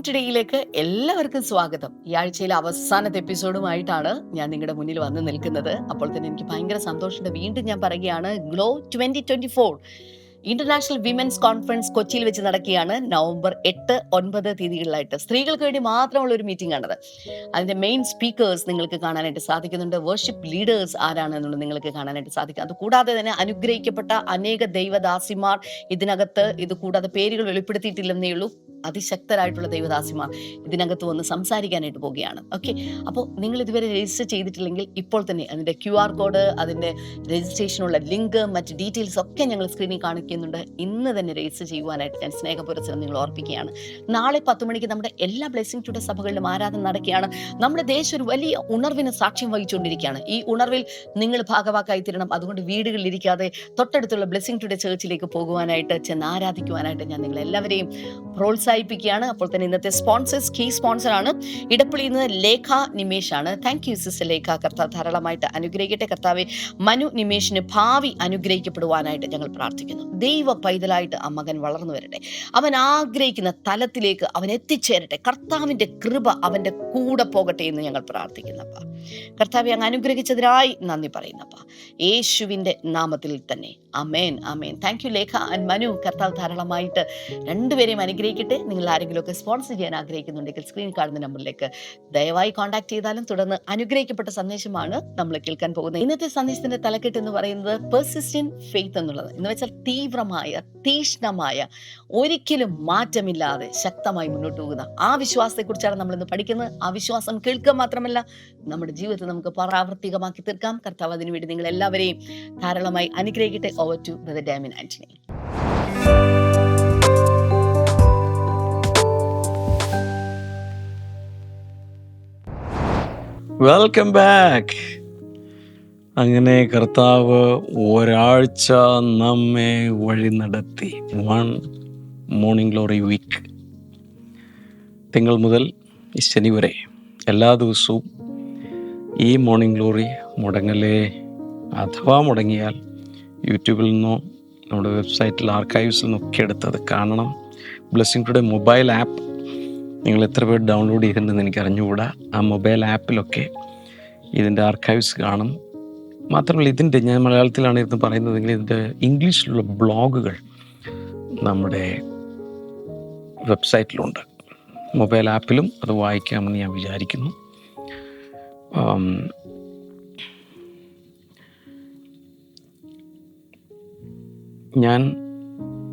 Blessing ടുഡേയിലേക്ക് എല്ലാവർക്കും സ്വാഗതം. ഈ ആഴ്ചയിലെ അവസാനത്തെ എപ്പിസോഡുമായിട്ടാണ് ഞാൻ നിങ്ങളുടെ മുന്നിൽ വന്ന് നിൽക്കുന്നത്. അപ്പോൾ തന്നെ എനിക്ക് ഭയങ്കര സന്തോഷമുണ്ട്. വീണ്ടും ഞാൻ പറയുകയാണ് glow twenty twenty four. International women's conference കൊച്ചിയിൽ വെച്ച് നടക്കുകയാണ് നവംബർ എട്ട് ഒൻപത് തീയതികളിലായിട്ട്. സ്ത്രീകൾക്ക് വേണ്ടി മാത്രമുള്ള ഒരു മീറ്റിംഗ് ആണത്. അതിന്റെ മെയിൻ സ്പീക്കേഴ്സ് നിങ്ങൾക്ക് കാണാനായിട്ട് സാധിക്കുന്നുണ്ട്. വർഷിപ്പ് ലീഡേഴ്സ് ആരാണെന്നുള്ളത് നിങ്ങൾക്ക് കാണാനായിട്ട് സാധിക്കും. അതുകൂടാതെ തന്നെ അനുഗ്രഹിക്കപ്പെട്ട അനേക ദൈവദാസിമാർ ഇതിനകത്ത് ഇത് കൂടാതെ പേരുകൾ വെളിപ്പെടുത്തിയിട്ടില്ലെന്നേ ഉള്ളൂ. അതിശക്തരായിട്ടുള്ള ദൈവദാസിമാർ ഇതിനകത്ത് വന്ന് സംസാരിക്കാനായിട്ട് പോവുകയാണ്. ഓക്കെ അപ്പോൾ നിങ്ങൾ ഇതുവരെ രജിസ്റ്റർ ചെയ്തിട്ടില്ലെങ്കിൽ ഇപ്പോൾ തന്നെ അതിന്റെ ക്യു ആർ കോഡ് അതിന്റെ രജിസ്ട്രേഷനുള്ള ലിങ്ക് മറ്റ് ഡീറ്റെയിൽസ് ഒക്കെ ഞങ്ങൾ സ്ക്രീനിൽ കാണിക്കുന്നുണ്ട്. ഇന്ന് തന്നെ രജിസ്റ്റർ ചെയ്യുവാനായിട്ട് ഞാൻ സ്നേഹപുരസ്സരം നിങ്ങൾ ഓർപ്പിക്കുകയാണ്. നാളെ പത്ത് മണിക്ക് നമ്മുടെ എല്ലാ ബ്ലെസ്സിംഗ് ടുഡേ സഭകളിലും ആരാധന നടക്കുകയാണ്. നമ്മുടെ ദേശം ഒരു വലിയ ഉണർവിന് സാക്ഷ്യം വഹിച്ചുകൊണ്ടിരിക്കുകയാണ്. ഈ ഉണർവിൽ നിങ്ങൾ ഭാഗവാക്കായി തീരണം. അതുകൊണ്ട് വീടുകളിൽ ഇരിക്കാതെ തൊട്ടടുത്തുള്ള ബ്ലെസ്സിംഗ് ടുഡേ ചേർച്ചിലേക്ക് പോകുവാനായിട്ട് ചെന്ന് ആരാധിക്കുവാനായിട്ട് ഞാൻ നിങ്ങൾ എല്ലാവരെയും പ്രോത്സാഹിപ്പിക്കുകയാണ് അപ്പോൾ തന്നെ ഇന്നത്തെ സ്പോൺസേഴ്സ് കീ സ്പോൺസറാണ് ഇടപ്പള്ളിയിൽ നിന്ന് ലേഖ നിമേഷാണ് താങ്ക് യു സിസ്റ്റർ ലേഖ. കർത്താവ് ധാരാളമായിട്ട് അനുഗ്രഹിക്കട്ടെ. കർത്താവെ മനു നിമേഷിന് ഭാവി അനുഗ്രഹിക്കപ്പെടുവാനായിട്ട് ഞങ്ങൾ പ്രാർത്ഥിക്കുന്നു. ദൈവ പൈതലായിട്ട് ആ മകൻ വളർന്നു വരട്ടെ. അവൻ ആഗ്രഹിക്കുന്ന തലത്തിലേക്ക് അവൻ എത്തിച്ചേരട്ടെ. കർത്താവിന്റെ കൃപ അവന്റെ കൂടെ പോകട്ടെ എന്ന് ഞങ്ങൾ പ്രാർത്ഥിക്കുന്നപ്പ കർത്താവെ അങ്ങ് അനുഗ്രഹിച്ചതിനായി നന്ദി പറയുന്നപ്പ യേശുവിന്റെ നാമത്തിൽ തന്നെ. Amen amen thank you Lekha and Manu കർത്താവ് ധാരാളമായിട്ട് രണ്ടുപേരെയും അനുഗ്രഹിക്കട്ടെ. നിങ്ങൾ ആരെങ്കിലുമൊക്കെ സ്പോൺസർ ചെയ്യാൻ ആഗ്രഹിക്കുന്നുണ്ടെങ്കിൽ സ്ക്രീൻ കാണുന്ന നമ്പറിലേക്ക് ദയവായി കോൺടാക്ട് ചെയ്താലും തുടർന്ന് അനുഗ്രഹിക്കപ്പെട്ട സന്ദേശമാണ് നമ്മൾ കേൾക്കാൻ പോകുന്നത്. ഇന്നത്തെ സന്ദേശത്തിന്റെ തലക്കെട്ട് എന്ന് പറയുന്നത് പെർസിസ്റ്റൻ ഫെയ്ത്ത് എന്നുള്ളത്. എന്ന് വെച്ചാൽ തീവ്രമായ തീഷ്ണമായ ഒരിക്കലും മാറ്റമില്ലാതെ ശക്തമായി മുന്നോട്ട് പോകുന്ന ആ വിശ്വാസത്തെക്കുറിച്ചാണ് നമ്മൾ ഇന്ന് പഠിക്കുന്നത്. ആ വിശ്വാസം കേൾക്കുക മാത്രമല്ല നമ്മുടെ ജീവിതത്തിൽ നമുക്ക് പ്രാവർത്തികമാക്കി തീർക്കാം. കർത്താവ് അതിനുവേണ്ടി നിങ്ങൾ എല്ലാവരെയും ധാരാളമായി അനുഗ്രഹിക്കട്ടെ. Over to Brother Damien Anthony. Welcome back അങ്ങനെ കർത്താവ് ഒരാഴ്ച നമ്മെ വഴി നടത്തി. വൺ മോർണിംഗ് ഗ്ലോറി വീക്ക് തിങ്കൾ മുതൽ ശനി വരെ എല്ലാ ദിവസവും ഈ മോർണിംഗ് ഗ്ലോറി മുടങ്ങലേ അഥവാ മുടങ്ങിയാൽ യൂട്യൂബിൽ നിന്നോ നമ്മുടെ വെബ്സൈറ്റിൽ ആർക്കൈവ്സിൽ നിന്നൊക്കെ എടുത്തത് കാണണം. ബ്ലെസ്സിങ് ടുഡേ മൊബൈൽ ആപ്പ് നിങ്ങൾ എത്ര പേർ ഡൗൺലോഡ് ചെയ്തിട്ടുണ്ടെന്ന് എനിക്ക് അറിഞ്ഞുകൂടാ. ആ മൊബൈൽ ആപ്പിലൊക്കെ ഇതിന്റെ ആർക്കൈവ്സ് കാണും. മാത്രമല്ല ഇതിന്റെ ഞാൻ മലയാളത്തിലാണ് ഇരുന്ന് പറയുന്നതെങ്കിൽ ഇതിന്റെ ഇംഗ്ലീഷിലുള്ള ബ്ലോഗുകൾ നമ്മുടെ വെബ്സൈറ്റിലുണ്ട്. മൊബൈൽ ആപ്പിലും അത് വായിക്കാമെന്ന് ഞാൻ വിചാരിക്കുന്നു. ഞാൻ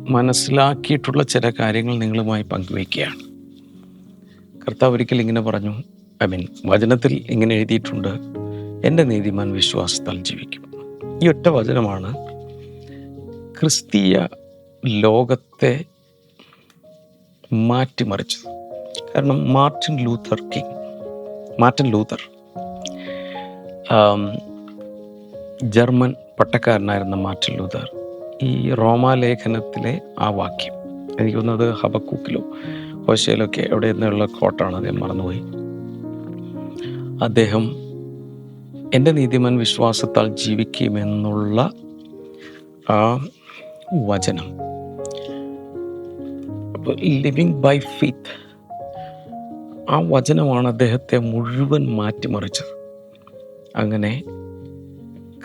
മനസ്സിലാക്കിയിട്ടുള്ള ചില കാര്യങ്ങൾ നിങ്ങളുമായി പങ്കുവയ്ക്കുകയാണ്. കർത്താവ് ഒരിക്കൽ ഇങ്ങനെ പറഞ്ഞു ഐ മീൻ വചനത്തിൽ ഇങ്ങനെ എഴുതിയിട്ടുണ്ട് എന്റെ നീതിമാൻ വിശ്വാസത്താൽ ജീവിക്കും. ഈ ഒറ്റ വചനമാണ് ക്രിസ്തീയ ലോകത്തെ മാറ്റിമറിച്ചത്. കാരണം Martin Luther King Martin Luther German പട്ടക്കാരനായിരുന്ന Martin Luther ഈ റോമാലേഖനത്തിലെ ആ വാക്യം. എനിക്ക് തോന്നുന്നത് ഹബക്കൂക്കിലോ ഹോശയിലൊക്കെ എവിടെ നിന്നുള്ള കോട്ടാണ്. അദ്ദേഹം മറന്നുപോയി. അദ്ദേഹം എന്റെ നീതിമാൻ വിശ്വാസത്താൽ ജീവിക്കുമെന്നുള്ള ആ വചനം. ലിവിങ് ബൈ ഫെയ്ത്ത് ആ വചനമാണ് അദ്ദേഹത്തെ മുഴുവൻ മാറ്റിമറിച്ചത്. അങ്ങനെ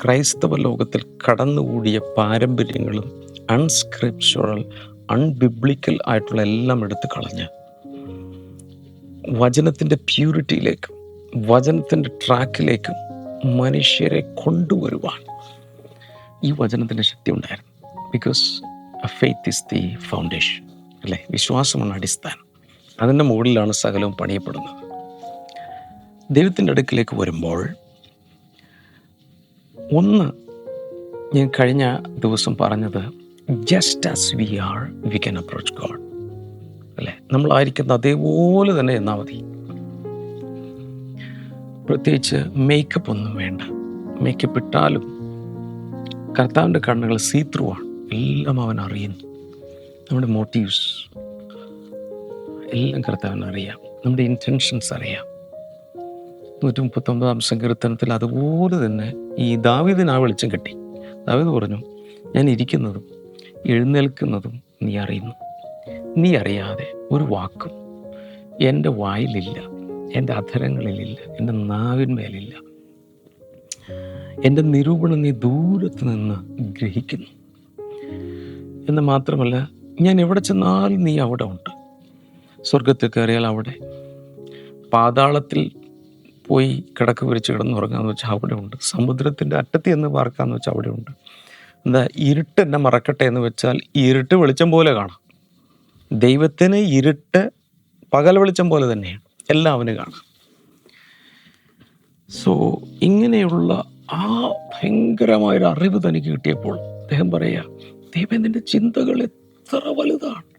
ക്രൈസ്തവ ലോകത്തിൽ കടന്നുകൂടിയ പാരമ്പര്യങ്ങളും അൺസ്ക്രിപ്ച്വറൽ അൺബിബ്ലിക്കൽ ആയിട്ടുള്ള എല്ലാം എടുത്ത് കളഞ്ഞ് വചനത്തിന്റെ പ്യൂരിറ്റിയിലേക്കും വചനത്തിന്റെ ട്രാക്കിലേക്കും മനുഷ്യരെ കൊണ്ടുവരുവാൻ ഈ വചനത്തിന്റെ ശക്തി ഉണ്ടായിരുന്നു. Because faith is the foundation അല്ലേ? വിശ്വാസമാണ് അടിസ്ഥാനം. അതിന്റെ മുകളിലാണ് സകലവും പണിയപ്പെടുന്നത്. ദൈവത്തിന്റെ അടുക്കിലേക്ക് വരുമ്പോൾ ഒന്ന് ഞാൻ കഴിഞ്ഞ ദിവസം പറഞ്ഞത് just as we are we can approach God അല്ലേ? നമ്മളായിരിക്കുന്ന അതേപോലെ തന്നെ എന്നാൽ മതി. പ്രത്യേകിച്ച് മേക്കപ്പ് ഒന്നും വേണ്ട. മേക്കപ്പ് ഇട്ടാലും കർത്താവിന്റെ കണ്ണുകൾ സീത്രൂ ആണ്. എല്ലാം അവൻ അറിയുന്നു. നമ്മുടെ മോട്ടീവ്സ് എല്ലാം കർത്താവിന് അറിയാം. നമ്മുടെ ഇന്റൻഷൻസ് അറിയാം. നൂറ്റി മുപ്പത്തൊമ്പതാം സങ്കീർത്തനത്തിൽ അതുപോലെ തന്നെ ഈ ദാവിദിന് ആ വെളിച്ചം കിട്ടി. ദാവിദ് പറഞ്ഞു ഞാൻ ഇരിക്കുന്നതും എഴുന്നേൽക്കുന്നതും നീ അറിയുന്നു. നീ അറിയാതെ ഒരു വാക്കും എന്റെ വായിലില്ല എന്റെ അധരങ്ങളിലില്ല എന്റെ നാവിന്മേലില്ല. എന്റെ നിരൂപണം നീ ദൂരത്ത് നിന്ന് ഗ്രഹിക്കുന്നു. എന്ന് മാത്രമല്ല ഞാൻ എവിടെ ചെന്നാലും നീ അവിടെ ഉണ്ട്. സ്വർഗത്തിൽ കയറിയാൽ അവിടെ പാതാളത്തിൽ പോയി കിടക്ക് വിരിച്ച് കിടന്നുറങ്ങാന്ന് വെച്ചാൽ അവിടെ ഉണ്ട്. സമുദ്രത്തിന്റെ അറ്റത്ത് എന്ന് പാർക്കാന്ന് വെച്ചാൽ അവിടെ ഉണ്ട്. എന്താ ഇരുട്ട് എന്നെ മറക്കട്ടെ എന്ന് വെച്ചാൽ ഇരുട്ട് വെളിച്ചം പോലെ കാണാം. ദൈവത്തിന് ഇരുട്ട് പകൽ വെളിച്ചം പോലെ തന്നെയാണ്. എല്ലാം അവന് കാണാം. സോ ഇങ്ങനെയുള്ള ആ ഭയങ്കരമായൊരു അറിവ് തനിക്ക് കിട്ടിയപ്പോൾ അദ്ദേഹം പറയുക ദൈവം നിന്റെ ചിന്തകൾ എത്ര വലുതാണ്.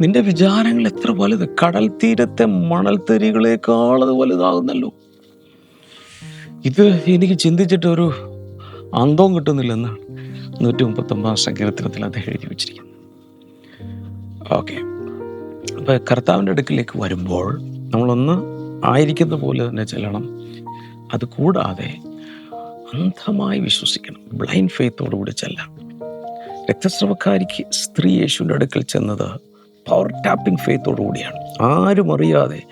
നിന്റെ വിചാരങ്ങൾ എത്ര വലുത്? കടൽ തീരത്തെ മണൽത്തരികളെക്കാൾ അത് വലുതാകുന്നല്ലോ. ഇത് എനിക്ക് ചിന്തിച്ചിട്ട് ഒരു അന്തവും കിട്ടുന്നില്ലെന്നാണ് നൂറ്റി മുപ്പത്തൊമ്പതാം സങ്കീർത്തനത്തിൽ അത് എഴുതി വെച്ചിരിക്കുന്നത് ഓക്കെ. അപ്പോൾ കർത്താവിന്റെ അടുക്കിലേക്ക് വരുമ്പോൾ നമ്മളൊന്ന് ആയിരിക്കുന്ന പോലെ തന്നെ ചെല്ലണം. അത് കൂടാതെ അന്ധമായി വിശ്വസിക്കണം. ബ്ലൈൻഡ് ഫെയ്ത്തോടുകൂടി ചെല്ലാം. രക്തസ്രവക്കാരിക്ക് സ്ത്രീ യേശുവിന്റെ അടുക്കൽ ചെന്നത് പവർ ടാപ്പിംഗ് ഫെയ്ത്തോടു കൂടിയാണ് ആരും അറിയാതെ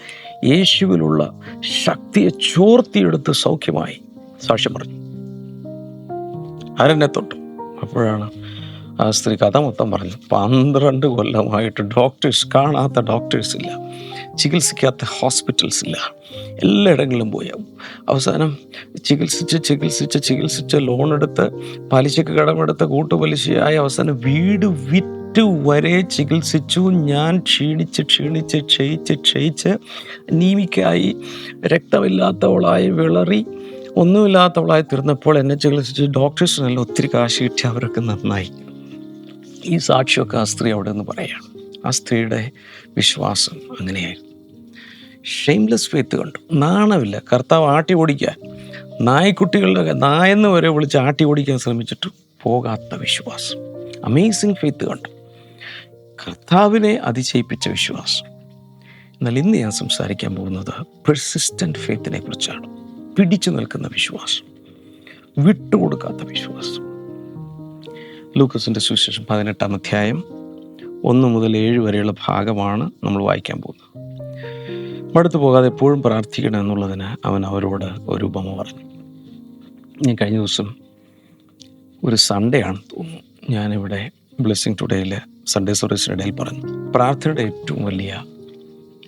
യേശുവിലുള്ള ശക്തിയെ ചോർത്തിയെടുത്ത് സൗഖ്യമായി സാക്ഷ്യം പറഞ്ഞു. ആരെന്നെ തൊട്ടു അപ്പോഴാണ് ആ സ്ത്രീ കഥ മൊത്തം പറഞ്ഞു പന്ത്രണ്ട് കൊല്ലമായിട്ട് ഡോക്ടേഴ്സ് കാണാത്ത ഡോക്ടേഴ്സ് ഇല്ല. ചികിത്സിക്കാത്ത ഹോസ്പിറ്റൽസ് ഇല്ല. എല്ലായിടങ്ങളിലും പോയി. അവസാനം ചികിത്സിച്ച് ചികിത്സിച്ച് ചികിത്സിച്ച് ലോൺ എടുത്ത് പലിശക്ക് കടമെടുത്ത് കൂട്ടുപലിശയായി അവസാനം വീട് വിറ്റ് വരെ ചികിത്സിച്ചു. ഞാൻ ക്ഷീണിച്ച് ക്ഷീണിച്ച് ക്ഷയിച്ച് ക്ഷയിച്ച് നീമിക്കായി രക്തമില്ലാത്തവളായി വിളറി. ഒന്നുമില്ലാത്തവളായി തീർന്നപ്പോൾ എന്നെ ചികിത്സിച്ച് ഡോക്ടേഴ്സിനെല്ലാം ഒത്തിരി കാശ് കിട്ടി. അവരൊക്കെ നന്നായി. ഈ സാക്ഷിയൊക്കെ ആ സ്ത്രീ അവിടെ നിന്ന് പറയുകയാണ് ആ സ്ത്രീയുടെ വിശ്വാസം അങ്ങനെയായിരുന്നു ഷെയിംലെസ് ഫെയ്ത്ത് കണ്ടു. നാണമില്ല. കർത്താവ് ആട്ടി ഓടിക്കാൻ. നായ്ക്കുട്ടികളുടെ നായെന്ന് വരെ വിളിച്ച് ആട്ടി ഓടിക്കാൻ ശ്രമിച്ചിട്ട് പോകാത്ത വിശ്വാസം. അമേസിങ് ഫെയ്ത്ത് കണ്ടു. കർത്താവിനെ അതിശയിപ്പിച്ച വിശ്വാസം. എന്നാൽ ഇന്ന് ഞാൻ സംസാരിക്കാൻ പോകുന്നത് പെർസിസ്റ്റന്റ് ഫെയ്ത്തിനെ കുറിച്ചാണ്. പിടിച്ചു നിൽക്കുന്ന വിശ്വാസം. വിട്ടുകൊടുക്കാത്ത വിശ്വാസം. ലൂക്കസിന്റെ സുവിശേഷം പതിനെട്ടാം അധ്യായം ഒന്ന് മുതൽ ഏഴ് വരെയുള്ള ഭാഗമാണ് നമ്മൾ വായിക്കാൻ പോകുന്നത്. മടുത്തു പോകാതെ എപ്പോഴും പ്രാർത്ഥിക്കണം എന്നുള്ളതിന് അവൻ അവരോട് ഒരു ഉപമ പറഞ്ഞു. ഞാൻ കഴിഞ്ഞ ദിവസം ഒരു സൺഡേ ആണ് തോന്നുന്നു. ഞാനിവിടെ ബ്ലെസ്സിങ് ടുഡേയിൽ സൺഡേ സർവീസിന്റെ ഇടയിൽ പറഞ്ഞു. പ്രാർത്ഥനയുടെ ഏറ്റവും വലിയ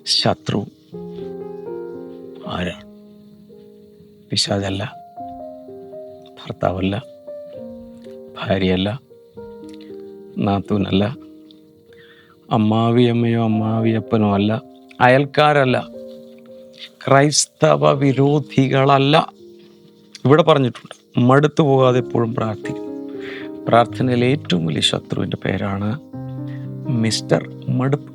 ശത്രു ആരാണ്? പിശാചല്ല ഭർത്താവല്ല ഭാര്യയല്ല നാത്തൂനല്ല അമ്മാവിയമ്മയോ അമ്മാവിയപ്പനോ അല്ല അയൽക്കാരല്ല ക്രൈസ്തവ വിരോധികളല്ല. ഇവിടെ പറഞ്ഞിട്ടുണ്ട് മടുത്തു പോകാതെ എപ്പോഴും പ്രാർത്ഥിക്കും. പ്രാർത്ഥനയിലെ ഏറ്റവും വലിയ ശത്രുവിന്റെ പേരാണ് മിസ്റ്റർ മടുപ്പ്.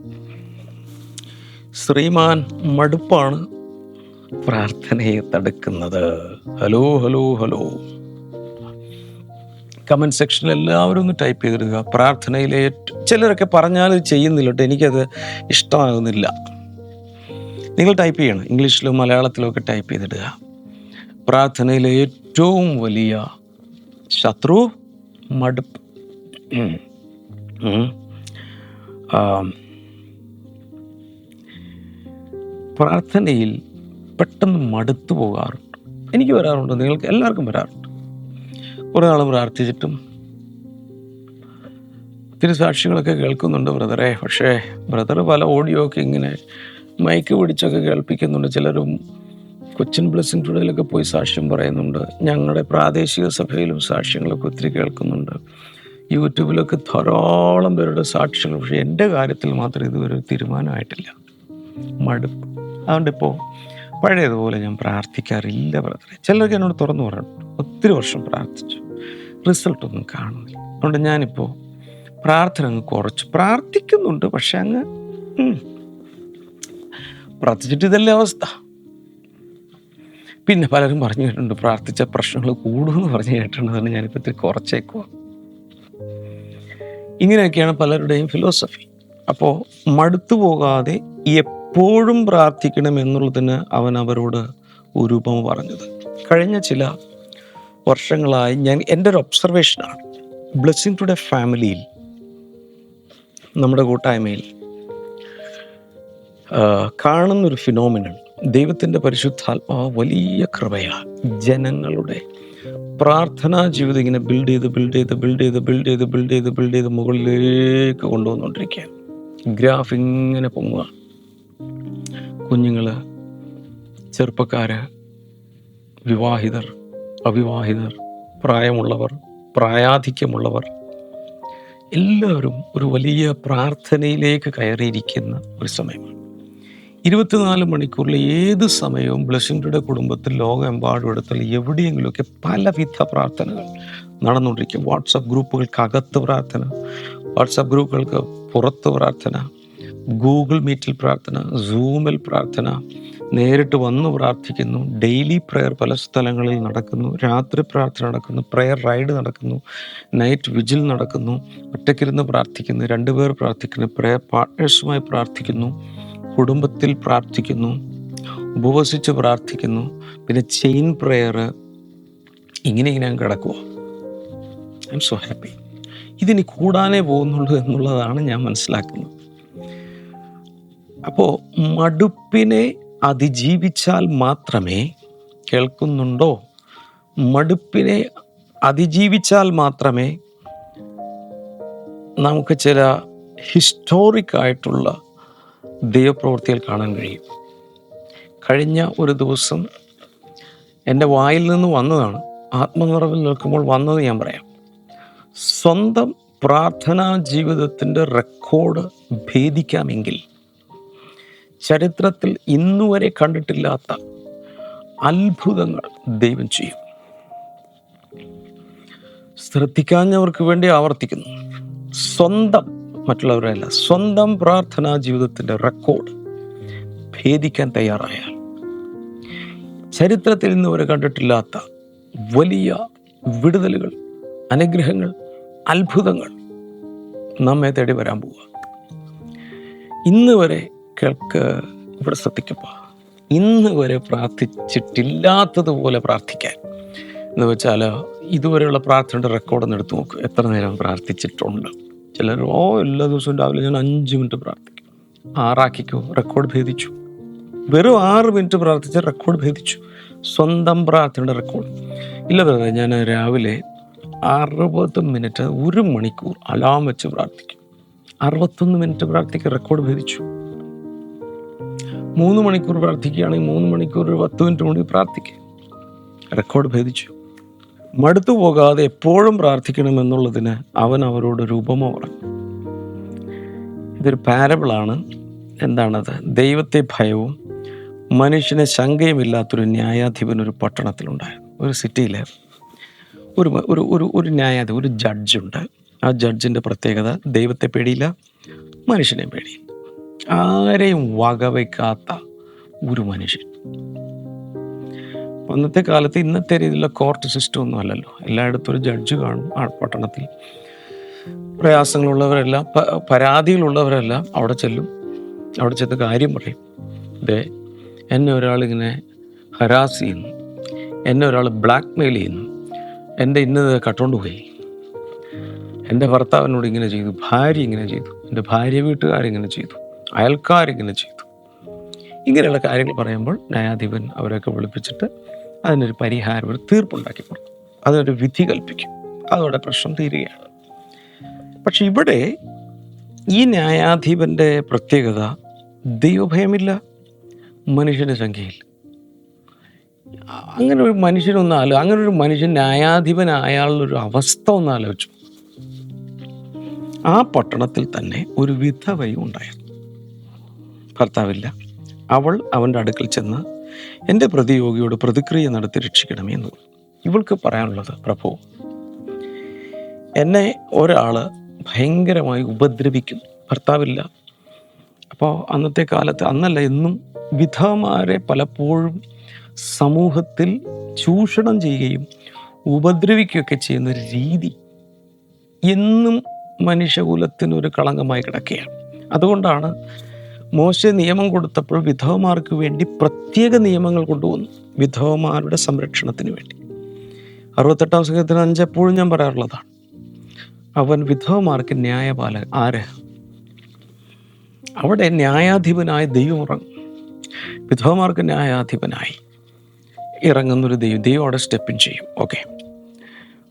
ശ്രീമാൻ മടുപ്പാണ് പ്രാർത്ഥനയെ തടുക്കുന്നത്. Hello hello hello. കമന്റ് സെക്ഷനിൽ എല്ലാവരും ഒന്ന് ടൈപ്പ് ചെയ്തിടുക. പ്രാർത്ഥനയിലെ ചിലരൊക്കെ പറഞ്ഞാൽ ഇത് ചെയ്യുന്നില്ല കേട്ടോ. എനിക്കത് ഇഷ്ടമാകുന്നില്ല. നിങ്ങൾ ടൈപ്പ് ചെയ്യണം. ഇംഗ്ലീഷിലും മലയാളത്തിലും ഒക്കെ ടൈപ്പ് ചെയ്തിടുക. പ്രാർത്ഥനയിലെ ഏറ്റവും വലിയ ശത്രു മടുപ്പ്. പ്രാർത്ഥനയിൽ പെട്ടെന്ന് മടുത്തു പോകാറുണ്ട്. എനിക്ക് വരാറുണ്ട്. നിങ്ങൾക്ക് എല്ലാവർക്കും വരാറുണ്ട്. കുറേ നാൾ പ്രാർത്ഥിച്ചിട്ടും ഒത്തിരി സാക്ഷ്യങ്ങളൊക്കെ കേൾക്കുന്നുണ്ട് ബ്രദറെ. പക്ഷേ ബ്രദർ പല ഓഡിയോ ഒക്കെ ഇങ്ങനെ മൈക്ക് പിടിച്ചൊക്കെ കേൾപ്പിക്കുന്നുണ്ട്. ചിലരും കൊച്ചിൻ ബ്ലെസ്സിങ് ടുഡേയിലൊക്കെ പോയി സാക്ഷ്യം പറയുന്നുണ്ട്. ഞങ്ങളുടെ പ്രാദേശിക സഭയിലും സാക്ഷ്യങ്ങളൊക്കെ ഒത്തിരി കേൾക്കുന്നുണ്ട്. യൂട്യൂബിലൊക്കെ ധാരാളം പേരുടെ സാക്ഷ്യങ്ങൾ പക്ഷേ എന്റെ കാര്യത്തിൽ മാത്രം ഇതുവരെ തീരുമാനമായിട്ടില്ല. മടുപ്പ്. അതുകൊണ്ട് ഇപ്പോൾ പഴയതുപോലെ ഞാൻ പ്രാർത്ഥിക്കാറില്ല ബ്രദറെ. ചിലർക്ക് എന്നോട് തുറന്നു പറഞ്ഞു ഒത്തിരി വർഷം പ്രാർത്ഥിച്ചു. റിസൾട്ടൊന്നും കാണുന്നില്ല. അതുകൊണ്ട് ഞാനിപ്പോൾ പ്രാർത്ഥന അങ്ങ് കുറച്ച്. പ്രാർത്ഥിക്കുന്നുണ്ട് പക്ഷെ അങ്ങ് പ്രാർത്ഥിച്ചിട്ട് ഇതല്ലേ അവസ്ഥ. പിന്നെ പലരും പറഞ്ഞു കേട്ടിട്ടുണ്ട് പ്രാർത്ഥിച്ച പ്രശ്നങ്ങൾ കൂടുമെന്ന് പറഞ്ഞു കേട്ടിട്ടുണ്ട്. അതുകൊണ്ട് ഞാനിപ്പോൾ ഇത്തിരി കുറച്ചേക്കുക ഇങ്ങനെയൊക്കെയാണ് പലരുടെയും ഫിലോസഫി അപ്പോൾ മടുത്തു പോകാതെ എപ്പോഴും പ്രാർത്ഥിക്കണം എന്നുള്ളതിന് അവൻ അവരോട് ഒരു ഉപമ പറഞ്ഞത്. കഴിഞ്ഞ ചില വർഷങ്ങളായി ഞാൻ എന്റെ ഒരു ഒബ്സർവേഷനാണ് ബ്ലെസ്സിങ് ടുഡേ ഫാമിലിയിൽ നമ്മുടെ കൂട്ടായ്മയിൽ കാണുന്നൊരു ഫിനോമിനൻ ദൈവത്തിന്റെ പരിശുദ്ധാത്മാവ് വലിയ കൃപയാണ്. ജനങ്ങളുടെ പ്രാർത്ഥനാ ജീവിതം ഇങ്ങനെ ബിൽഡ് ചെയ്ത് ബിൽഡ് ചെയ്ത് ബിൽഡ് ചെയ്ത് ബിൽഡ് ചെയ്ത് ബിൽഡ് ചെയ്ത് ബിൽഡ് ചെയ്ത് മുകളിലേക്ക് കൊണ്ടുവന്നുകൊണ്ടിരിക്കുകയാണ്. ഗ്രാഫ് ഇങ്ങനെ പൊങ്ങുക. കുഞ്ഞുങ്ങൾ ചെറുപ്പക്കാർ വിവാഹിതർ അവിവാഹിതർ പ്രായമുള്ളവർ പ്രായാധിക്യമുള്ളവർ എല്ലാവരും ഒരു വലിയ പ്രാർത്ഥനയിലേക്ക് കയറിയിരിക്കുന്ന ഒരു സമയമാണ്. ഇരുപത്തിനാല് മണിക്കൂറിൽ ഏത് സമയവും ബ്ലസ്സിന്റെ കുടുംബത്തിൽ ലോകമെമ്പാടും എടുത്താൽ എവിടെയെങ്കിലുമൊക്കെ പലവിധ പ്രാർത്ഥനകൾ നടന്നുകൊണ്ടിരിക്കും. വാട്സപ്പ് ഗ്രൂപ്പുകൾക്കകത്ത് പ്രാർത്ഥന വാട്സപ്പ് ഗ്രൂപ്പുകൾക്ക് പുറത്ത് പ്രാർത്ഥന ഗൂഗിൾ മീറ്റിൽ പ്രാർത്ഥന സൂമിൽ പ്രാർത്ഥന നേരിട്ട് വന്ന് പ്രാർത്ഥിക്കുന്നു ഡെയിലി പ്രെയർ പല സ്ഥലങ്ങളിൽ നടക്കുന്നു രാത്രി പ്രാർത്ഥന നടക്കുന്നു പ്രെയർ റൈഡ് നടക്കുന്നു നൈറ്റ് വിജിൽ നടക്കുന്നു ഒറ്റയ്ക്കിരുന്ന് പ്രാർത്ഥിക്കുന്നു രണ്ടുപേർ പ്രാർത്ഥിക്കുന്നു പ്രെയർ പാർട്ട്നേഴ്സുമായി പ്രാർത്ഥിക്കുന്നു. കുടുംബത്തിൽ പ്രാർത്ഥിക്കുന്നു ഉപവസിച്ച് പ്രാർത്ഥിക്കുന്നു. പിന്നെ ചെയിൻ പ്രെയർ ഇങ്ങനെ അങ്ങ് കിടക്കുക ഐ എം സോ ഹാപ്പി ഇതിനി കൂടാനേ പോകുന്നുള്ളൂ എന്നുള്ളതാണ് ഞാൻ മനസ്സിലാക്കുന്നത്. അപ്പോൾ മടുപ്പിനെ അതിജീവിച്ചാൽ മാത്രമേ കേൾക്കുന്നുണ്ടോ? മടുപ്പിനെ അതിജീവിച്ചാൽ മാത്രമേ നമുക്ക് ചില ഹിസ്റ്റോറിക് ആയിട്ടുള്ള ദൈവപ്രവൃത്തികൾ കാണാൻ കഴിയും. കഴിഞ്ഞ ഒരു ദിവസം എന്റെ വായിൽ നിന്ന് വന്നതാണ്. ആത്മനിറവിൽ നിൽക്കുമ്പോൾ വന്നത് ഞാൻ പറയാം. സ്വന്തം പ്രാർത്ഥനാ ജീവിതത്തിന്റെ റെക്കോർഡ് ഭേദിക്കാമെങ്കിൽ ചരിത്രത്തിൽ ഇന്നുവരെ കണ്ടിട്ടില്ലാത്ത അത്ഭുതങ്ങൾ ദൈവം ചെയ്യും. ശ്രദ്ധിക്കാഞ്ഞവർക്ക് വേണ്ടി ആവർത്തിക്കുന്നു. സ്വന്തം മറ്റുള്ളവരല്ല. സ്വന്തം പ്രാർത്ഥനാ ജീവിതത്തിന്റെ റെക്കോർഡ് ഭേദിക്കാൻ തയ്യാറായാൽ ചരിത്രത്തിൽ നിന്ന് വരെ കണ്ടിട്ടില്ലാത്ത വലിയ വിടുതലുകൾ അനുഗ്രഹങ്ങൾ അത്ഭുതങ്ങൾ നമ്മെ തേടി വരാൻ പോവുക. ഇന്ന് വരെ കേൾക്ക് ഇവിടെ ശ്രദ്ധിക്കപ്പ. ഇന്ന് വരെ പ്രാർത്ഥിച്ചിട്ടില്ലാത്തതുപോലെ പ്രാർത്ഥിക്കാൻ. എന്ന് വെച്ചാൽ ഇതുവരെയുള്ള പ്രാർത്ഥനയുടെ റെക്കോർഡ് ഒന്ന് എടുത്ത് നോക്ക്. എത്ര നേരം പ്രാർത്ഥിച്ചിട്ടുണ്ട്? ചിലർ ഓ എല്ലാ ദിവസവും രാവിലെ ഞാൻ അഞ്ച് മിനിറ്റ് പ്രാർത്ഥിക്കും. ആറാക്കിക്കോ റെക്കോർഡ് ഭേദിച്ചു. വെറും ആറ് മിനിറ്റ് പ്രാർത്ഥിച്ച റെക്കോർഡ് ഭേദിച്ചു. സ്വന്തം പ്രാർത്ഥനയുടെ റെക്കോർഡ് ഇല്ല ബ്രദറെ ഞാൻ രാവിലെ അറുപത് മിനിറ്റ് ഒരു മണിക്കൂർ അലാം വെച്ച് പ്രാർത്ഥിക്കും. അറുപത്തൊന്ന് മിനിറ്റ് പ്രാർത്ഥിക്കുക റെക്കോർഡ് ഭേദിച്ചു. മൂന്ന് മണിക്കൂർ പ്രാർത്ഥിക്കുകയാണെങ്കിൽ മൂന്ന് മണിക്കൂർ പത്ത് മിനിറ്റ് കൂടി പ്രാർത്ഥിക്കുക റെക്കോർഡ് ഭേദിച്ചു. മടുത്തു പോകാതെ എപ്പോഴും പ്രാർത്ഥിക്കണമെന്നുള്ളതിന് അവൻ അവരോട് ഉപമ പറഞ്ഞു. ഇതൊരു പാരബിളാണ് എന്താണത്? ദൈവത്തെ ഭയവും മനുഷ്യനെ ശങ്കയുമില്ലാത്തൊരു ന്യായാധിപൻ ഒരു പട്ടണത്തിലുണ്ടായിരുന്നു. ഒരു സിറ്റിയിൽ ഒരു ഒരു ഒരു ഒരു ന്യായാധിപൻ ഒരു ജഡ്ജുണ്ട് ആ ജഡ്ജിന്റെ പ്രത്യേകത ദൈവത്തെ പേടിയില്ല മനുഷ്യനെ പേടിയില്ല. ആരെയും വകവയ്ക്കാത്ത ഒരു മനുഷ്യൻ. അന്നത്തെ കാലത്ത് ഇന്നത്തെ രീതിയിലുള്ള കോർട്ട് സിസ്റ്റം ഒന്നും അല്ലല്ലോ. എല്ലായിടത്തും ഒരു ജഡ്ജ് കാണും ആ പട്ടണത്തിൽ. പ്രയാസങ്ങളുള്ളവരെല്ലാം പരാതികളുള്ളവരെല്ലാം അവിടെ ചെല്ലും. അവിടെ ചെന്ന് കാര്യം പറയും. ദേ എന്നെ ഒരാളിങ്ങനെ ഹരാസ് ചെയ്യുന്നു. എന്നെ ഒരാൾ ബ്ലാക്ക് മെയിൽ ചെയ്യുന്നു. എന്റെ ഇന്നത് കട്ടുകൊണ്ട് പോയി. എന്റെ ഭർത്താവിനോട് ഇങ്ങനെ ചെയ്തു. ഭാര്യ ഇങ്ങനെ ചെയ്തു. എന്റെ ഭാര്യ വീട്ടുകാരിങ്ങനെ ചെയ്തു. അയൽക്കാരിങ്ങനെ ചെയ്തു. ഇങ്ങനെയുള്ള കാര്യങ്ങൾ പറയുമ്പോൾ ന്യായാധിപൻ അവരൊക്കെ വിളിപ്പിച്ചിട്ട് അതിനൊരു പരിഹാരം ഒരു തീർപ്പുണ്ടാക്കി കൊടുക്കും. അതിനൊരു വിധി കൽപ്പിക്കും. അതോടെ പ്രശ്നം തീരുകയാണ്. പക്ഷെ ഇവിടെ ഈ ന്യായാധിപന്റെ പ്രത്യേകത ദൈവഭയമില്ല മനുഷ്യന്റെ സംഖ്യയില്ല. അങ്ങനെ ഒരു മനുഷ്യനൊന്നാലോ അങ്ങനെ ഒരു മനുഷ്യൻ ന്യായാധിപനായാലുള്ളൊരു അവസ്ഥ ഒന്ന് ആലോചിച്ചു. ആ പട്ടണത്തിൽ തന്നെ ഒരു വിധവയും ഉണ്ടായിരുന്നു. ഭർത്താവില്ല. അവൾ അവന്റെ അടുക്കൽ ചെന്ന് എന്റെ പ്രതിയോഗിയോട് പ്രതിക്രിയ നടത്തി രക്ഷിക്കണമേ എന്ന് പറഞ്ഞു. ഇവൾക്ക് പറയാനുള്ളത് പ്രഭു എന്നെ ഒരാൾ ഭയങ്കരമായി ഉപദ്രവിക്കുന്നു ഭർത്താവില്ല അപ്പോൾ അന്നത്തെ കാലത്ത് അന്നല്ല എന്നും വിധവമാരെ പലപ്പോഴും സമൂഹത്തിൽ ചൂഷണം ചെയ്യുകയും ഉപദ്രവിക്കുകയൊക്കെ ചെയ്യുന്ന ഒരു രീതി എന്നും മനുഷ്യകുലത്തിനൊരു കളങ്കമായി കിടക്കുകയാണ് അതുകൊണ്ടാണ് മോശ നിയമം കൊടുത്തപ്പോൾ വിധവമാർക്ക് വേണ്ടി പ്രത്യേക നിയമങ്ങൾ കൊണ്ടുവന്നു വിധവമാരുടെ സംരക്ഷണത്തിന് വേണ്ടി. അറുപത്തെട്ടാം സംഘത്തിന് അഞ്ചെപ്പോഴും ഞാൻ പറയാറുള്ളതാണ് അവൻ വിധവമാർക്ക് ന്യായപാല ആര്? അവിടെ ന്യായാധിപനായ ദൈവം ഇറങ്ങും വിധവമാർക്ക് ന്യായാധിപനായി ഇറങ്ങുന്നൊരു ദൈവം ദൈവം അവിടെ സ്റ്റെപ്പിൻ ചെയ്യും. ഓക്കെ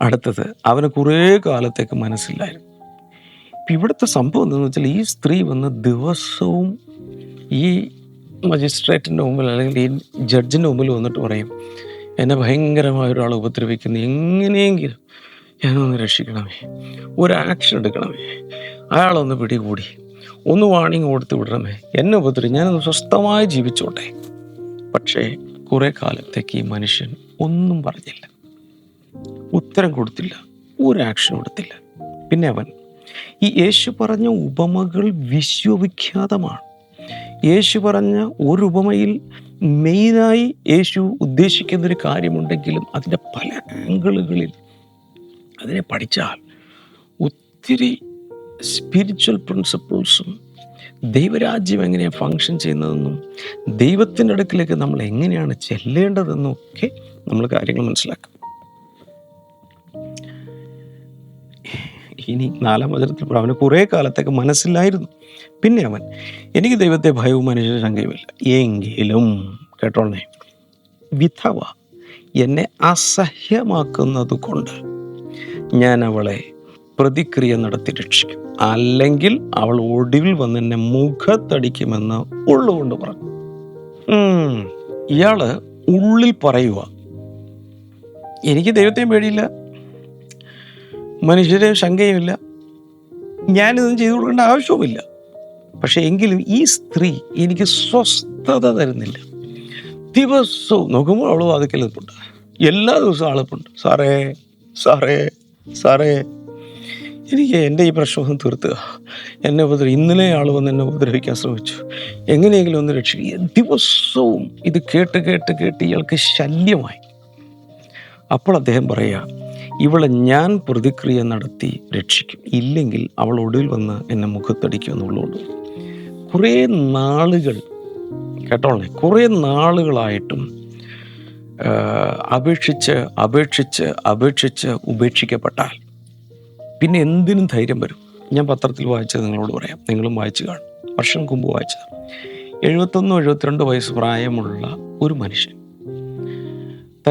അടുത്തത് അവന് കുറേ കാലത്തേക്ക് മനസ്സിലായിരുന്നു ഇവിടുത്തെ സംഭവം എന്താണെന്ന് വെച്ചാൽ ഈ സ്ത്രീ വന്ന് ദിവസവും ഈ മജിസ്ട്രേറ്റിന്റെ മുമ്പിൽ അല്ലെങ്കിൽ ഈ ജഡ്ജിന്റെ മുമ്പിൽ വന്നിട്ട് പറയും എന്നെ ഭയങ്കരമായ ഒരാൾ ഉപദ്രവിക്കുന്നു. എങ്ങനെയെങ്കിലും ഞാനൊന്ന് രക്ഷിക്കണമേ. ഒരു ആക്ഷൻ എടുക്കണമേ. അയാളൊന്ന് പിടികൂടി. ഒന്ന് വാണിംഗ് കൊടുത്ത് വിടണമേ. എന്നെ ഉപദ്രവി ഞാനൊന്ന് സ്വസ്ഥമായി ജീവിച്ചോട്ടെ. പക്ഷേ കുറേ കാലത്തേക്ക് ഈ മനുഷ്യൻ ഒന്നും പറഞ്ഞില്ല. ഉത്തരം കൊടുത്തില്ല. ഒരു ആക്ഷൻ കൊടുത്തില്ല പിന്നെ അവൻ ഈ യേശു പറഞ്ഞ ഉപമകൾ വിശ്വവിഖ്യാതമാണ്. യേശു പറഞ്ഞ ഒരു ഉപമയിൽ മെയിനായി യേശു ഉദ്ദേശിക്കുന്ന ഒരു കാര്യമുണ്ടെങ്കിലും അതിന്റെ പല ആംഗിളുകളിൽ അതിനെ പഠിച്ചാൽ ഒത്തിരി സ്പിരിച്വൽ പ്രിൻസിപ്പിൾസും ദൈവരാജ്യം എങ്ങനെയാണ് ഫങ്ഷൻ ചെയ്യുന്നതെന്നും ദൈവത്തിന്റെ അടുക്കിലേക്ക് നമ്മൾ എങ്ങനെയാണ് ചെല്ലേണ്ടതെന്നും ഒക്കെ നമ്മൾ കാര്യങ്ങൾ മനസ്സിലാക്കും. ഇനി നാലാം വചനത്തിൽ അവന് കുറേ കാലത്തേക്ക് മനസ്സിലായിരുന്നു പിന്നെ അവൻ എനിക്ക് ദൈവത്തെ ഭയവും മനുഷ്യ ശങ്കയുമില്ല എങ്കിലും കേട്ടോളേ വിധവ എന്നെ അസഹ്യമാക്കുന്നത് കൊണ്ട് ഞാൻ അവളെ പ്രതിക്രിയ നടത്തി രക്ഷിക്കും. അല്ലെങ്കിൽ അവൾ ഒടുവിൽ വന്ന് എന്നെ മുഖത്തടിക്കുമെന്ന് ഉള്ളുകൊണ്ട് പറഞ്ഞു. ഇയാൾ ഉള്ളിൽ പറയുക എനിക്ക് ദൈവത്തെയും പേടിയില്ല. മനുഷ്യരെയും ശങ്കയുമില്ല. ഞാനിതൊന്നും ചെയ്തു കൊടുക്കേണ്ട ആവശ്യവുമില്ല. പക്ഷേ എങ്കിലും ഈ സ്ത്രീ എനിക്ക് സ്വസ്ഥത തരുന്നില്ല. ദിവസവും നോക്കുമ്പോൾ അവൾ വാതിക്കൽ നിൽപ്പുണ്ട് എല്ലാ ദിവസവും ആളിപ്പുണ്ട്. സാറേ സാറേ സാറേ എനിക്ക് എന്റെ ഈ പ്രശ്നം തീർത്തുക. എന്നെ ഉപദ്രവി ഇന്നലെ ആൾ വന്ന് എന്നെ ഉപദ്രവിക്കാൻ ശ്രമിച്ചു. എങ്ങനെയെങ്കിലും ഒന്ന് രക്ഷിക്കുക. ദിവസവും ഇത് കേട്ട് കേട്ട് കേട്ട് ഇയാൾക്ക് ശല്യമായി. അപ്പോൾ അദ്ദേഹം പറയുക ഇവളെ ഞാൻ പ്രതിക്രിയ നടത്തി രക്ഷിക്കും. ഇല്ലെങ്കിൽ അവൾ ഒടുവിൽ വന്ന് എന്നെ മുഖത്തടിക്കും എന്നുള്ളതുകൊണ്ട്. കുറേ നാളുകൾ കേട്ടോളെ കുറേ നാളുകളായിട്ടും അപേക്ഷിച്ച് അപേക്ഷിച്ച് അപേക്ഷിച്ച് ഉപേക്ഷിക്കപ്പെട്ടാൽ പിന്നെ എന്തിനും ധൈര്യം വരും. ഞാൻ പത്രത്തിൽ വായിച്ചത് നിങ്ങളോട് പറയാം. നിങ്ങളും വായിച്ചു കാണും. വർഷം മുമ്പ് വായിച്ചത്. എഴുപത്തൊന്നും എഴുപത്തിരണ്ട് വയസ്സ് പ്രായമുള്ള ഒരു മനുഷ്യൻ.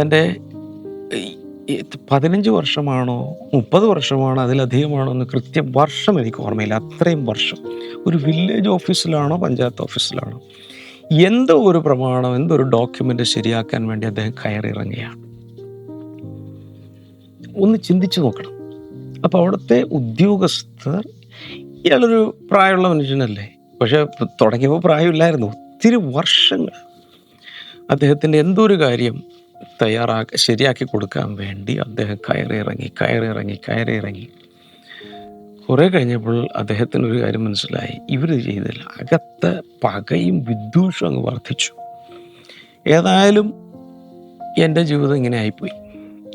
തന്റെ പതിനഞ്ച് വർഷമാണോ മുപ്പത് വർഷമാണോ അതിലധികമാണോ എന്ന് കൃത്യം വർഷം എനിക്ക് ഓർമ്മയില്ല. അത്രയും വർഷം. ഒരു വില്ലേജ് ഓഫീസിലാണോ പഞ്ചായത്ത് ഓഫീസിലാണോ എന്തോ ഒരു പ്രമാണം എന്തോ ഒരു ഡോക്യുമെന്റ് ശരിയാക്കാൻ വേണ്ടി അദ്ദേഹം കയറിയിറങ്ങുകയാണ് ഒന്ന് ചിന്തിച്ചു നോക്കണം. അപ്പോൾ അവിടുത്തെ ഉദ്യോഗസ്ഥർ ഇയാളൊരു പ്രായമുള്ള മനുഷ്യനല്ലേ? പക്ഷേ തുടങ്ങിയപ്പോൾ പ്രായമില്ലായിരുന്നു. ഒത്തിരി വർഷങ്ങൾ അദ്ദേഹത്തിന്റെ എന്തോ ഒരു കാര്യം തയ്യാറാക്കി ശരിയാക്കി കൊടുക്കാൻ വേണ്ടി അദ്ദേഹം കയറി ഇറങ്ങി കയറി ഇറങ്ങി കയറി ഇറങ്ങി കുറേ കഴിഞ്ഞപ്പോൾ അദ്ദേഹത്തിന് ഒരു കാര്യം മനസ്സിലായി. ഇവർ ചെയ്തില്ല അകത്ത് പകയും വിദ്വേഷവും അങ്ങ് വർദ്ധിച്ചു. ഏതായാലും എന്റെ ജീവിതം ഇങ്ങനെ ആയിപ്പോയി.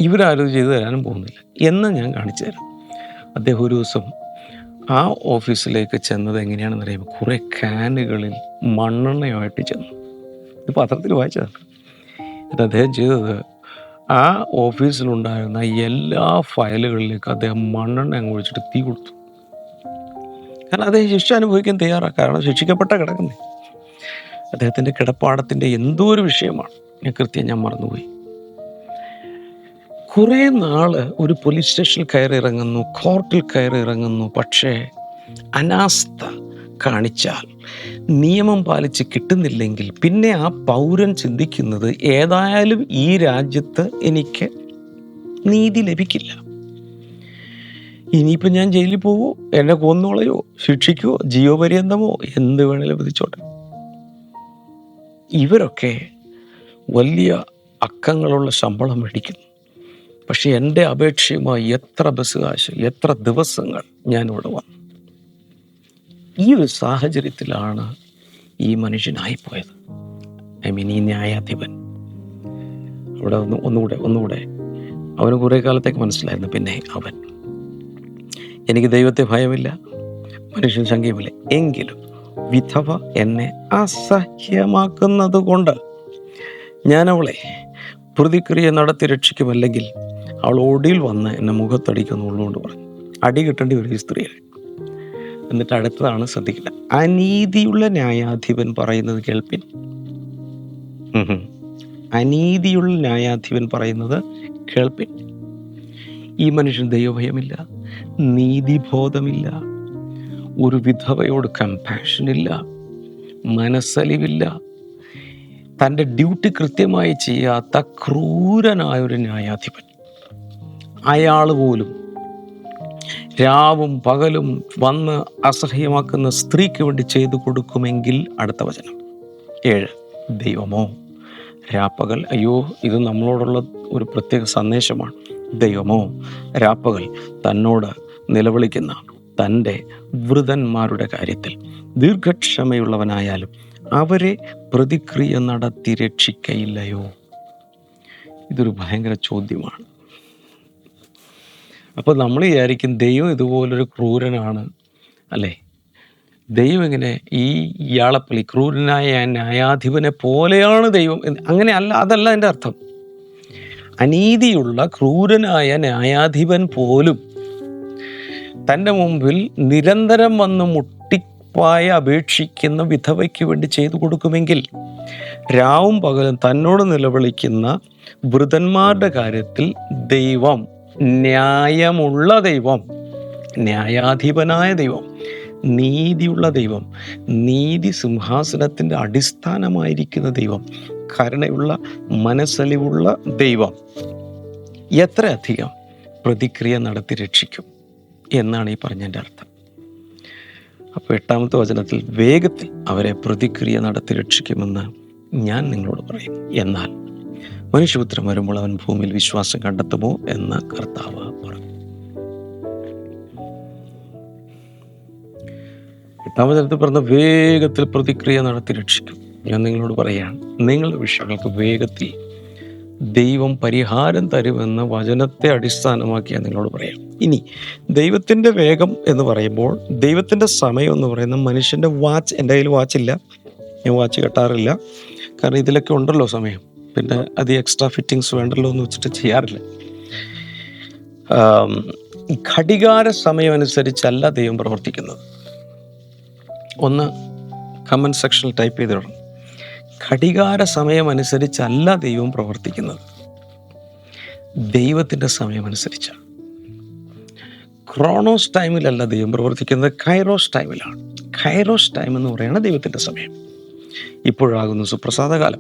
ഇവരാരും ചെയ്തു തരാനും പോകുന്നില്ല. എന്ന് ഞാൻ കാണിച്ചു തരാം. അദ്ദേഹം ഒരു ദിവസം ആ ഓഫീസിലേക്ക് ചെന്നത് എങ്ങനെയാണെന്ന് അറിയുമ്പോൾ കുറേ കാനുകളിൽ മണ്ണെണ്ണയുമായിട്ട് ചെന്നു. ഇത് പത്രത്തിൽ വായിച്ചതാണ്. എന്നിട്ട് അദ്ദേഹം ചെയ്തത് ആ ഓഫീസിലുണ്ടായിരുന്ന എല്ലാ ഫയലുകളിലേക്ക് അദ്ദേഹം മണ്ണെണ്ണ അങ്ങ് ഒഴിച്ചിട്ട് തീ കൊടുത്തു. കാരണം അദ്ദേഹം ശിക്ഷ അനുഭവിക്കാൻ തയ്യാറാണ്. കാരണം ശിക്ഷിക്കപ്പെട്ട കിടക്കുന്നേ. അദ്ദേഹത്തിന്റെ കിടപ്പാടത്തിന്റെ എന്തോ ഒരു വിഷയമാണ്. ഞാൻ കൃത്യം ഞാൻ മറന്നുപോയി. കുറേ നാൾ ഒരു പോലീസ് സ്റ്റേഷനിൽ കയറി ഇറങ്ങുന്നു കോർട്ടിൽ കയറി ഇറങ്ങുന്നു പക്ഷേ അനാസ്ഥ കാണിച്ചാൽ നിയമം പാലിച്ച് കിട്ടുന്നില്ലെങ്കിൽ പിന്നെ ആ പൗരൻ ചിന്തിക്കുന്നത് ഏതായാലും ഈ രാജ്യത്ത് എനിക്ക് നീതി ലഭിക്കില്ല. ഇനിയിപ്പോൾ ഞാൻ ജയിലിൽ പോവോ? എന്നെ കൊന്നോളയോ? ശിക്ഷിക്കുവോ? ജീവപര്യന്തമോ? എന്ത് വേണേലും വിധിച്ചോട്ടെ. ഇവരൊക്കെ വലിയ അക്കങ്ങളുള്ള ശമ്പളം മേടിക്കുന്നു. പക്ഷെ എന്റെ അപേക്ഷയുമായി എത്ര ബസ് കാശ് എത്ര ദിവസങ്ങൾ ഞാനിവിടെ വന്നു. ഈ ഒരു സാഹചര്യത്തിലാണ് ഈ മനുഷ്യനായിപ്പോയത് ഐ മീൻ ഈ ന്യായാധിപൻ. അവിടെ ഒന്ന് ഒന്നുകൂടെ ഒന്നുകൂടെ. അവന് കുറേ കാലത്തേക്ക് മനസ്സിലായിരുന്നു പിന്നെ അവൻ. എനിക്ക് ദൈവത്തെ ഭയമില്ല മനുഷ്യൻ സംഖ്യമില്ല എങ്കിലും വിധവ എന്നെ അസഹ്യമാക്കുന്നത് കൊണ്ട് ഞാൻ അവളെ പ്രതിക്രിയ നടത്തി രക്ഷിക്കുമല്ലെങ്കിൽ അവൾ ഒടിയിൽ വന്ന് എന്നെ മുഖത്തടിക്കുന്നുള്ളതുകൊണ്ട് പറഞ്ഞു. അടി കിട്ടേണ്ടി വരും ഈ സ്ത്രീയെ. എന്നിട്ട് അടുത്തതാണ് ശ്രദ്ധിക്കുക അനീതിയുള്ള ന്യായാധിപൻ പറയുന്നത് കേൾപ്പിൻ. അനീതിയുള്ള ന്യായാധിപൻ പറയുന്നത് കേൾപ്പിൻ. ഈ മനുഷ്യൻ ദൈവഭയമില്ല നീതിബോധമില്ല ഒരു വിധവയോട് കമ്പാഷൻ ഇല്ല മനസ്സലിവില്ല. തന്റെ ഡ്യൂട്ടി കൃത്യമായി ചെയ്യാത്ത ക്രൂരനായൊരു ന്യായാധിപൻ. അയാൾ പോലും രാവും പകലും വന്ന് അസഹ്യമാക്കുന്ന സ്ത്രീക്ക് വേണ്ടി ചെയ്തു കൊടുക്കുമെങ്കിൽ അടുത്ത വചനം. ഏഴ് ദൈവമോ രാപ്പകൽ അയ്യോ ഇത് നമ്മളോടുള്ള ഒരു പ്രത്യേക സന്ദേശമാണ്. ദൈവമോ രാപ്പകൽ തന്നോട് നിലവിളിക്കുന്ന തന്റെ വൃതന്മാരുടെ കാര്യത്തിൽ ദീർഘക്ഷമയുള്ളവനായാലും അവരെ പ്രതിക്രിയ നടത്തി രക്ഷിക്കയില്ലയോ? ഇതൊരു ഭയങ്കര ചോദ്യമാണ്. അപ്പോൾ നമ്മൾ വിചാരിക്കും ദൈവം ഇതുപോലൊരു ക്രൂരനാണ് അല്ലേ? ദൈവം ഇങ്ങനെ ഈ ഇയാളെപ്പള്ളി ക്രൂരനായ ന്യായാധിപനെ പോലെയാണ് ദൈവം അങ്ങനെ അല്ല അതല്ല എന്റെ അർത്ഥം. അനീതിയുള്ള ക്രൂരനായ ന്യായാധിപൻ പോലും തന്റെ മുമ്പിൽ നിരന്തരം വന്ന് മുട്ടിപ്പായ അപേക്ഷിക്കുന്ന വിധവയ്ക്ക് വേണ്ടി ചെയ്തു കൊടുക്കുമെങ്കിൽ രാവും പകലും തന്നോട് നിലവിളിക്കുന്ന വൃതന്മാരുടെ കാര്യത്തിൽ ദൈവം ന്യായമുള്ള ദൈവം ന്യായാധിപനായ ദൈവം നീതിയുള്ള ദൈവം നീതി സിംഹാസനത്തിന്റെ അടിസ്ഥാനമായിരിക്കുന്ന ദൈവം കരുണയുള്ള മനസ്സലിവുള്ള ദൈവം എത്ര അധികം പ്രതിക്രിയ നടത്തി രക്ഷിക്കും എന്നാണ് ഈ പറഞ്ഞതിന്റെ അർത്ഥം. അപ്പോൾ എട്ടാമത്തെ വചനത്തിൽ വേഗത്തിൽ അവരെ പ്രതിക്രിയ നടത്തി രക്ഷിക്കുമെന്ന് ഞാൻ നിങ്ങളോട് പറയും. എന്നാൽ മനുഷ്യപുത്രം വരുമ്പോൾ അവൻ ഭൂമിയിൽ വിശ്വാസം കണ്ടെത്തുമോ എന്ന് കർത്താവ് പറഞ്ഞു. എട്ടാം വചനത്തിൽ പറഞ്ഞ വേഗത്തിൽ പ്രതിക്രിയ നടത്തി രക്ഷിക്കും. ഞാൻ നിങ്ങളോട് പറയുകയാണ് നിങ്ങളുടെ വിഷയങ്ങൾക്ക് വേഗത്തിൽ ദൈവം പരിഹാരം തരുമെന്ന വചനത്തെ അടിസ്ഥാനമാക്കി ഞാൻ നിങ്ങളോട് പറയാം. ഇനി ദൈവത്തിന്റെ വേഗം എന്ന് പറയുമ്പോൾ ദൈവത്തിന്റെ സമയം എന്ന് പറയുന്ന മനുഷ്യന്റെ വാച്ച് എന്റെ കയ്യിൽ വാച്ചില്ല ഞാൻ വാച്ച് കെട്ടാറില്ല. കാരണം ഇതിലൊക്കെ ഉണ്ടല്ലോ സമയം. പിന്നെ അത് എക്സ്ട്രാ ഫിറ്റിങ്സ് വേണ്ടല്ലോ എന്ന് വെച്ചിട്ട് ചെയ്യാറില്ല. ഘടികാര സമയം അനുസരിച്ചല്ല ദൈവം പ്രവർത്തിക്കുന്നത്. ഒന്ന് കമന്റ് സെക്ഷനിൽ ടൈപ്പ് ചെയ്തിടണം ഘടികാര സമയം അനുസരിച്ചല്ല ദൈവം പ്രവർത്തിക്കുന്നത്. ദൈവത്തിന്റെ സമയം അനുസരിച്ചാണ് ക്രോണോസ് ടൈമിലല്ല ദൈവം പ്രവർത്തിക്കുന്നത് കൈറോസ് ടൈമിലാണ് കൈറോസ് ടൈം എന്ന് പറയുന്നത് ദൈവത്തിന്റെ സമയം. ഇപ്പോഴാകുന്നു സുപ്രസാദകാലം.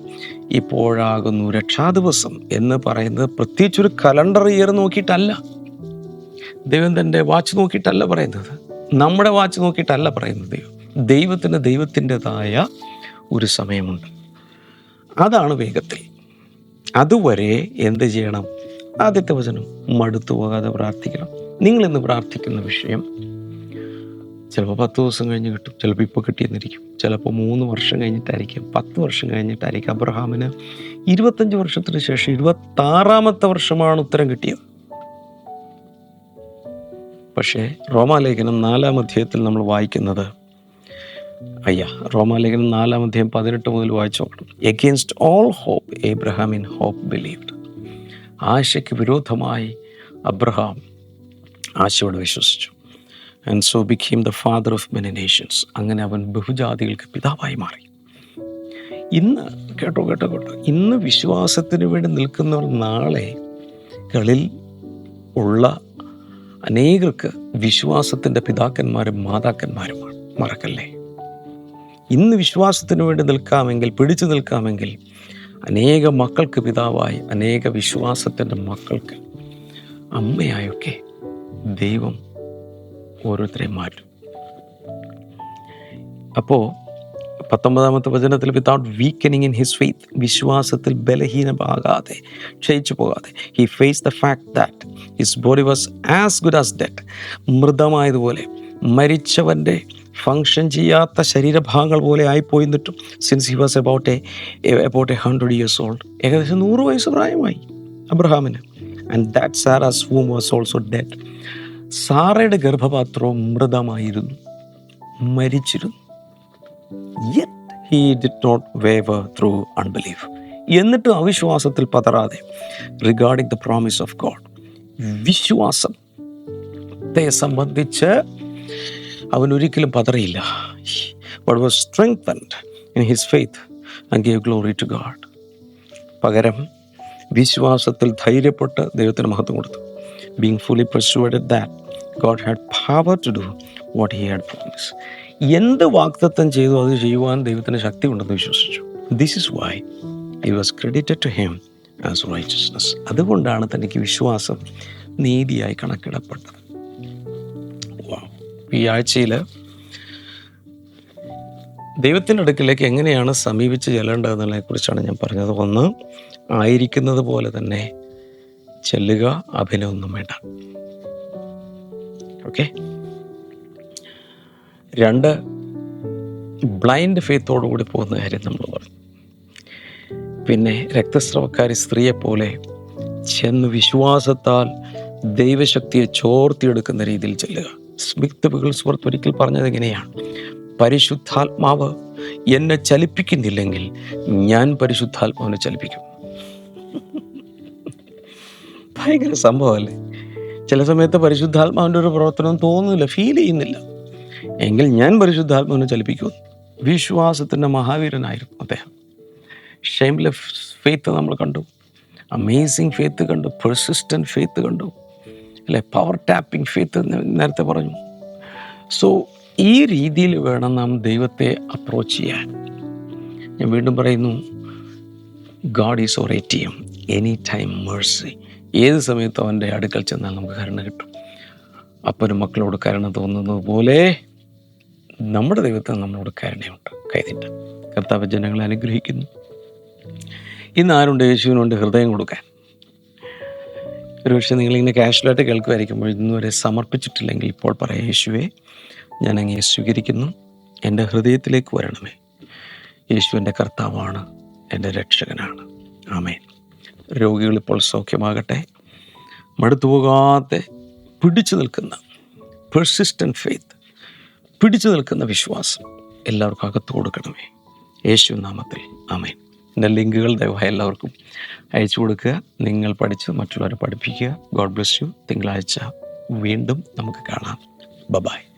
ഇപ്പോഴാകുന്നു രക്ഷാദിവസം എന്ന് പറയുന്നത് പ്രത്യേകിച്ച് ഒരു കലണ്ടർ ഇയർ നോക്കിയിട്ടല്ല. ദൈവം തന്റെ വാച്ച് നോക്കിയിട്ടല്ല പറയുന്നത്. നമ്മുടെ വാച്ച് നോക്കിയിട്ടല്ല പറയുന്നത് ദൈവം. ദൈവത്തിന് ദൈവത്തിന്റെതായ ഒരു സമയമുണ്ട്. അതാണ് വേഗത്തിൽ. അതുവരെ എന്ത് ചെയ്യണം? ആദ്യത്തെ വചനം മടുത്തു പോകാതെ പ്രാർത്ഥിക്കണം. നിങ്ങൾ ഇന്ന് പ്രാർത്ഥിക്കുന്ന വിഷയം ചിലപ്പോൾ പത്ത് ദിവസം കഴിഞ്ഞ് കിട്ടും. ചിലപ്പോൾ ഇപ്പോൾ കിട്ടിയെന്നിരിക്കും. ചിലപ്പോൾ മൂന്ന് വർഷം കഴിഞ്ഞിട്ടായിരിക്കും. പത്ത് വർഷം കഴിഞ്ഞിട്ടായിരിക്കും അബ്രഹാമിന് ഇരുപത്തഞ്ച് വർഷത്തിന് ശേഷം ഇരുപത്താറാമത്തെ വർഷമാണ് ഉത്തരം കിട്ടിയത്. പക്ഷേ റോമാലേഖനം നാലാം അധ്യായത്തിൽ നമ്മൾ വായിക്കുന്നത് അയ്യ റോമാലേഖനം നാലാം അധ്യായം പതിനെട്ട് മുതൽ വായിച്ചു നോക്കണം. Against all hope Abraham in hope believed ആശയ്ക്ക് വിരോധമായി അബ്രഹാം ആശയോട് വിശ്വസിച്ചു. And so became the father of many nations അങ്ങനെ അവൻ ബഹുജാതികൾക്ക് പിതാവായി മാറി. ഇന്ന് കേട്ടോ കേട്ടോ കേട്ടോ ഇന്ന് വിശ്വാസത്തിന് വേണ്ടി നിൽക്കുന്നവർ നാളെ കളിൽ ഉള്ള അനേകർക്ക് വിശ്വാസത്തിന്റെ പിതാക്കന്മാരും മാതാക്കന്മാരുമാണ് മറക്കല്ലേ? ഇന്ന് വിശ്വാസത്തിന് വേണ്ടി നിൽക്കാമെങ്കിൽ പിടിച്ചു നിൽക്കാമെങ്കിൽ അനേക മക്കൾക്ക് പിതാവായി അനേക വിശ്വാസത്തിന്റെ മക്കൾക്ക് അമ്മയായൊക്കെ ദൈവം ഓരോരുത്തരെയും മാറ്റും. അപ്പോൾ പത്തൊമ്പതാമത്തെ വചനത്തിൽ without weakening in his faith വിശ്വാസത്തിൽ ബലഹീനമാകാതെ ക്ഷയിച്ചു പോകാതെ he face the fact that his body was as good as dead മൃതമായതുപോലെ മരിച്ചവന്റെ ഫങ്ഷൻ ചെയ്യാത്ത ശരീരഭാഗങ്ങൾ പോലെ ആയിപ്പോയി നിട്ടും since he was about a about a hundred years old ഏകദേശം നൂറ് വയസ്സ് പ്രായമായി അബ്രഹാമിന്. And that Sarah's womb was also dead സാറയുടെ ഗർഭപാത്രവും മൃതമായിരുന്നു. മരിച്ചിരുന്നു. എന്നിട്ടും അവിശ്വാസത്തിൽ പതറാതെ. Regarding the promise of God വിശ്വാസത്തെ സംബന്ധിച്ച് അവൻ ഒരിക്കലും പതറിയില്ല. പകരം വിശ്വാസത്തിൽ ധൈര്യപ്പെട്ട് ദൈവത്തിന് മഹത്വം കൊടുത്തു. Being fully persuaded that God had power to do what he had promise എന്ത് വാക്തത്വം ചെയ്തു അത് ചെയ്യുവാൻ ദൈവത്തിന് ശക്തി ഉണ്ടെന്ന് വിശ്വസിച്ചു. This is why it was credited to him as righteousness അതുകൊണ്ടാണ് തനിക്ക് വിശ്വാസം നീതിയായി കണക്കിടപ്പെട്ടത്. ഈ ആഴ്ചയിൽ ദൈവത്തിന്റെ അടുക്കിലേക്ക് എങ്ങനെയാണ് സമീപിച്ച് ചെല്ലേണ്ടതെന്നുള്ളതിനെ കുറിച്ചാണ് ഞാൻ പറഞ്ഞത്. ഒന്ന് ആയിരിക്കുന്നത് പോലെ തന്നെ ചെല്ലുക അഭിനയൊന്നും വേണ്ട. ഓക്കെ രണ്ട് ബ്ലൈൻഡ് ഫെയ്ത്തോടുകൂടി പോകുന്ന കാര്യം നമ്മൾ പറഞ്ഞു. പിന്നെ രക്തസ്രവക്കാരി സ്ത്രീയെപ്പോലെ ചെന്ന് വിശ്വാസത്താൽ ദൈവശക്തിയെ ചോർത്തിയെടുക്കുന്ന രീതിയിൽ ചെല്ലുക. സ്മിത്ത് സുഹൃത്ത് ഒരിക്കൽ പറഞ്ഞത് എങ്ങനെയാണ് പരിശുദ്ധാത്മാവ് എന്നെ ചലിപ്പിക്കുന്നില്ലെങ്കിൽ ഞാൻ പരിശുദ്ധാത്മാവിനെ ചലിപ്പിക്കും. ഭയങ്കര സംഭവമല്ലേ? ചില സമയത്ത് പരിശുദ്ധാത്മാവിന്റെ ഒരു പ്രവർത്തനം തോന്നുന്നില്ല ഫീൽ ചെയ്യുന്നില്ല. എങ്കിൽ ഞാൻ പരിശുദ്ധാത്മാവിനെ ചലിപ്പിക്കും വിശ്വാസത്തിന്റെ മഹാവീരനായിരുന്നു അദ്ദേഹം. ഷെയിംലെസ് ഫെയ്ത്ത് നമ്മൾ കണ്ടു. അമേസിങ് ഫെയ്ത്ത് കണ്ടു. പെർസിസ്റ്റന്റ് ഫെയ്ത്ത് കണ്ടു. അല്ലെ? പവർ ടാപ്പിംഗ് ഫെയ്ത്ത് നേരത്തെ പറഞ്ഞു. സോ ഈ രീതിയിൽ വേണം നാം ദൈവത്തെ അപ്രോച്ച് ചെയ്യാൻ. ഞാൻ വീണ്ടും പറയുന്നു God is our A T M any time mercy ഏത് സമയത്തും അവന്റെ അടുക്കൽ ചെന്നാൽ നമുക്ക് കരുണ കിട്ടും. അപ്പനും മക്കളോട് കരുണ തോന്നുന്നത് പോലെ നമ്മുടെ ദൈവത്തിന് നമ്മളോട് കരുണയുണ്ട്. കൈതിട്ട്. കർത്താവ് ജനങ്ങളെ അനുഗ്രഹിക്കുന്നു. ഇന്ന് ആരുണ്ട് യേശുവിനുണ്ട് ഹൃദയം കൊടുക്കാൻ? ഒരുപക്ഷെ നിങ്ങളിങ്ങനെ കാഷ്വലായിട്ട് കേൾക്കുമായിരിക്കുമ്പോൾ ഇന്നുവരെ സമർപ്പിച്ചിട്ടില്ലെങ്കിൽ ഇപ്പോൾ പറയാം യേശുവെ ഞാൻ അങ്ങയെ സ്വീകരിക്കുന്നു. എന്റെ ഹൃദയത്തിലേക്ക് വരണമേ. യേശു എന്റെ കർത്താവാണ് എന്റെ രക്ഷകനാണ്. ആമേൻ. രോഗികൾ ഇപ്പോൾ സൗഖ്യമാകട്ടെ. മടുത്തു പോകാതെ പിടിച്ചു നിൽക്കുന്ന പെർസിസ്റ്റന്റ് ഫെയ്ത്ത് പിടിച്ചു നിൽക്കുന്ന വിശ്വാസം എല്ലാവർക്കും അകത്ത് കൊടുക്കണമേ. യേശു നാമത്തിൽ. ആമേൻ. എന്റെ ലിങ്കുകൾ ദയവായി എല്ലാവർക്കും അയച്ചു കൊടുക്കുക. നിങ്ങൾ പഠിച്ച് മറ്റുള്ളവരെ പഠിപ്പിക്കുക. ഗോഡ് ബ്ലസ് യു തിങ്കളാഴ്ച വീണ്ടും നമുക്ക് കാണാം. ബബായ്